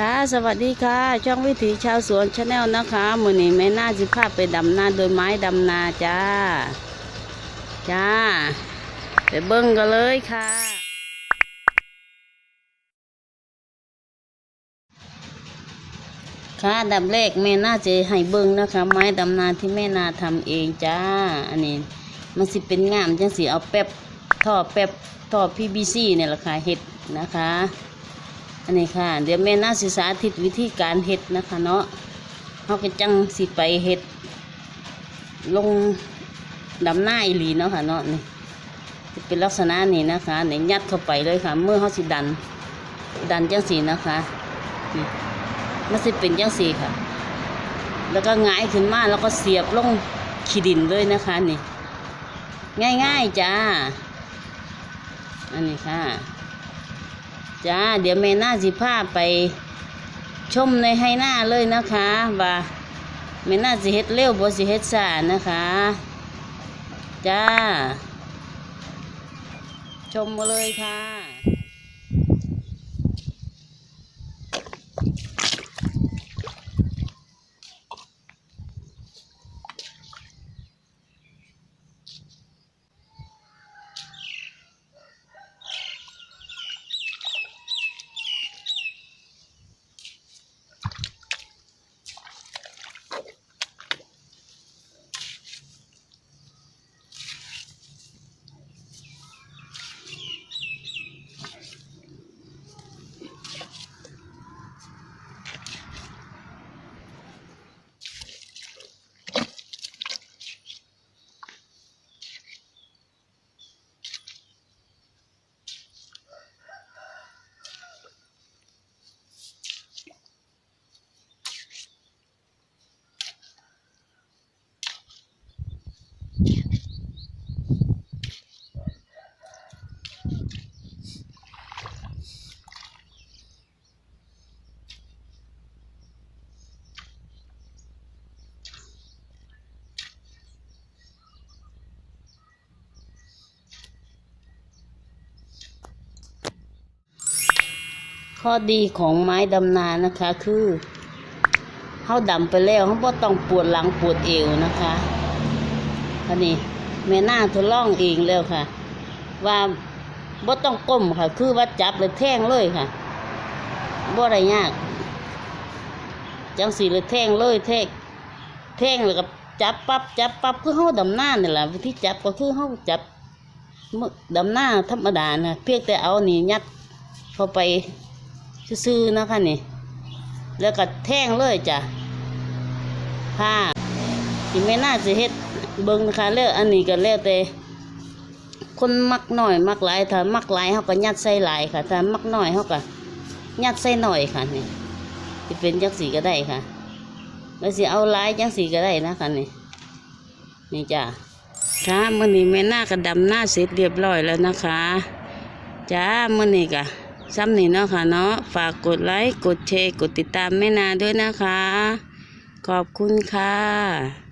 ค่ะสวัสดีค่ะ ช่องวิถีชาวสวนชาแนลนะคะมือนี้แม่น่าจิภาพไปดำนาโดยไม้ดำนาจ้า จ้า ไปเบิ้งกันเลยค่ะ ค่ะดับแรกแม่น่าจะให้เบิ้งนะคะ ไม้ดำนาที่แม่นาทำเองจ้า อันนี้มันสิเป็นงามจังสิเอาแป๊บท่อแป๊บท่อ PVC เนี่ยแหละค่ะเห็ดนะคะ อันนี้ค่ะ เดี๋ยวแม่น่าศึกษาธิตวิธีการเห็ดนะคะเนาะเขาก็จังสิไปเห็ด ลงดำหน้าอีหลีเนาะค่ะเนาะนี่จะเป็นลักษณะนี้นะคะเนี่ยยัดเข้าไปเลยค่ะ เมื่อเขาสิดัน ดันจังสีนะคะนี่มันสิเป็นจังสีค่ะ แล้วก็หงายขึ้นมาแล้วก็เสียบลงขี้ดินเลยนะคะนี่ ง่ายๆจ้า อันนี้ค่ะ จ้าเดี๋ยวแม่หน้าสิพาไปชมในให้หน้าเลยนะคะว่าแม่หน้าสิเฮ็ดเร็วบ่สิเฮ็ดสานะคะ จ้า ชมมาเลยค่ะ ข้อดีของไม้ดำนานะคะคือเขาดำไปแล้วเขาบ่ต้องปวดหลังปวดเอวนะคะ อันนี้แม่นาทดลองเองแล้วค่ะ ว่าบ่ต้องก้มค่ะ คือว่าจับเลยแท่งเลยค่ะบ่ได้ยาก จังสีเลยแท่งเลยแท่งแท่งแล้วก็จับปั๊บจับปั๊บคือเขาดำหน้านี่แหละวิธีจับก็คือเขาจับมือดำหน้าธรรมดานะเพียงแต่เอานี่ยัดเข้าไปซื่อๆนะคะนี่ แล้วก็แท่งเลยจ้ะค่ะที่ไม่น่าจะเฮ็ด เบิ่งนะคะแล้วอันนี้ก็แล้วแต่คนมักหน่อยมักหลายถ้ามักหลายเขาก็ยัดใส่หลายค่ะถ้ามักน้อยเขาก็ยัดใส่หน่อยค่ะนี่จะเป็นจังสีก็ได้ค่ะแล้วสิเอาหลายจังสีก็ได้นะคะนี่นี่จ้ะค่ะมื่อนี้แม่หน้าก็ดำหน้าเสร็จเรียบร้อยแล้วนะคะจ้ามื่อนี้ก็ซ้ำนี่เนาะค่ะเนาะฝากกดไลค์กดแชร์กดติดตามแม่นาด้วยนะคะ ขอบคุณค่ะ